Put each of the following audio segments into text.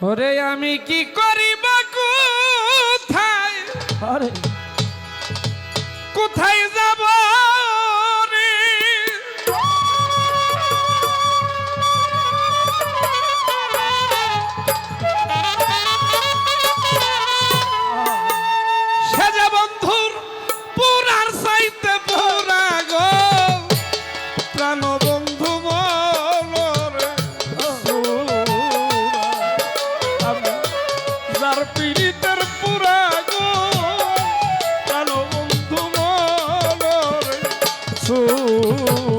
ওরে আমি কি করিব কোথায়? কোথায় ooh.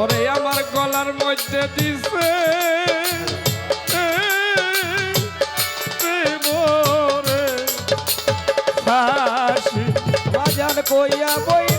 ওরে আমার গলার মধ্যে দিছে বাজার কইয়া বই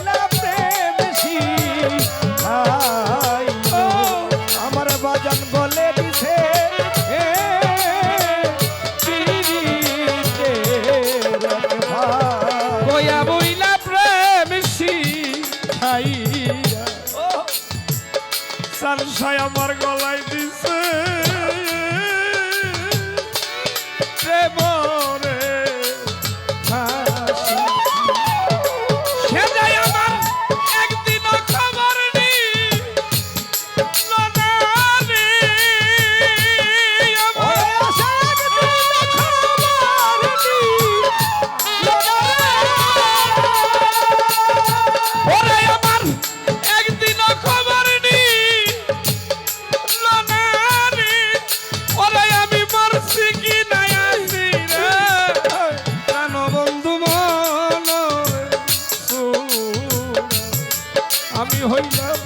আমি হইলাম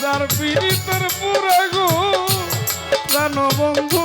যার পীড়িতের পুরা গো জানো বন্ধু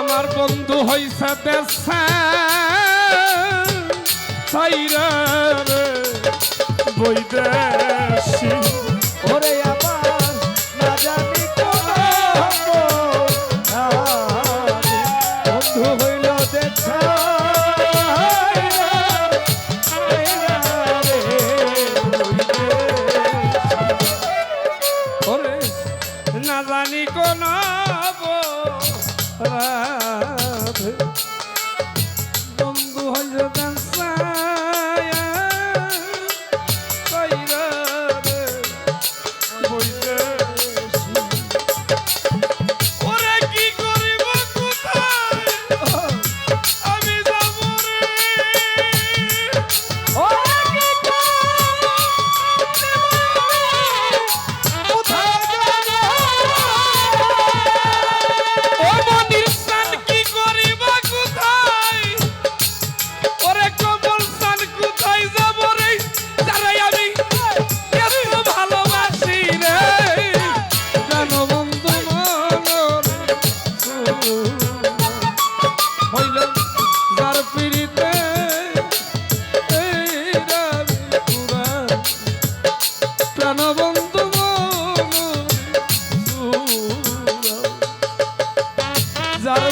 আমার বন্ধু হইসা দেশা বৈদেশি। ওরে আমার না জানি কোন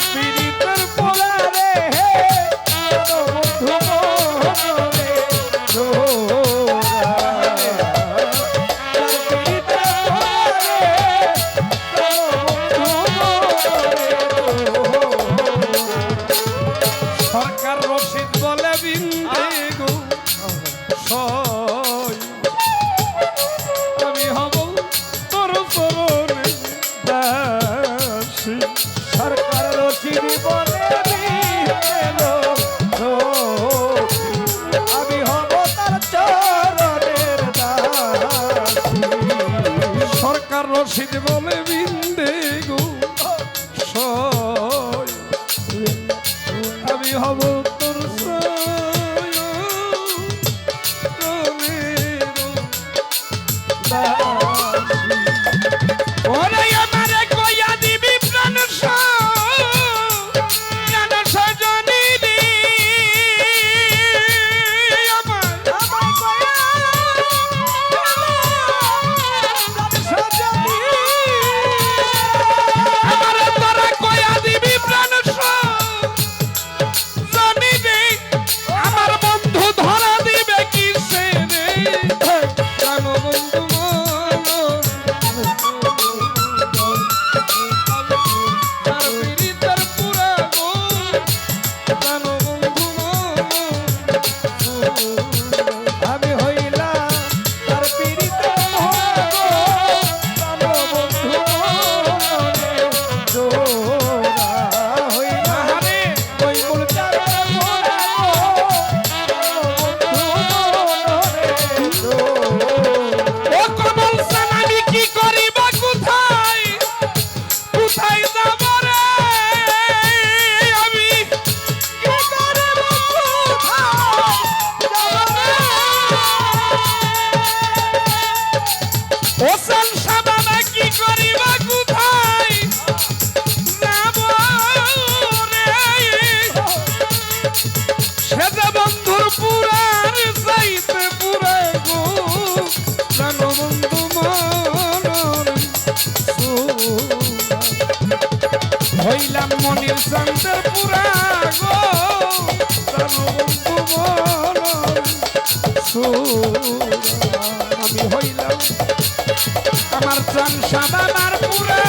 speedy. প্রাণ বন্ধু হোসেন সাদানা কি করিবা কোথায়? যাব মনির পুরা গো বন্ধু মন আচ্ছা, আমি হইলাম। আমার প্রাণ সাদা পুরা